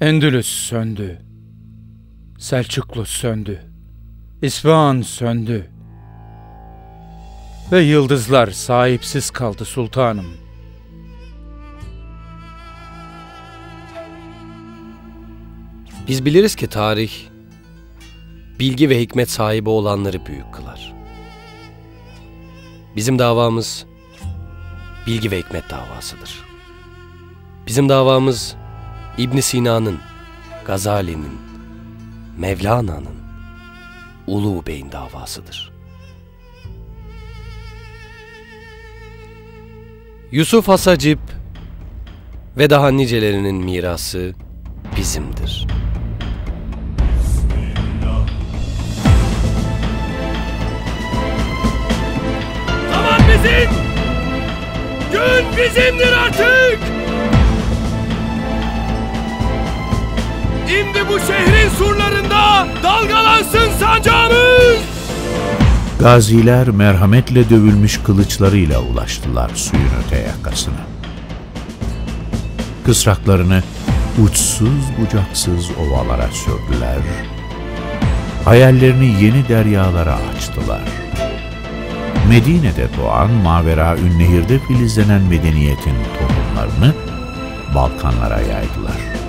Endülüs söndü. Selçuklu söndü. İsfahan söndü. Ve yıldızlar sahipsiz kaldı sultanım. Biz biliriz ki tarih, bilgi ve hikmet sahibi olanları büyük kılar. Bizim davamız, bilgi ve hikmet davasıdır. Bizim davamız, İbn Sina'nın, Gazali'nin, Mevlana'nın, Ulu Bey'in davasıdır. Yusuf Hasacip ve daha nicelerinin mirası bizimdir. Zaman bizim! Gün bizimdir artık! Bu şehrin surlarında dalgalansın sancağımız! Gaziler merhametle dövülmüş kılıçlarıyla ulaştılar suyun öte yakasına. Kısraklarını uçsuz bucaksız ovalara sürdüler. Hayallerini yeni deryalara açtılar. Medine'de doğan Mavera Ünnehir'de filizlenen medeniyetin tohumlarını Balkanlara yaydılar.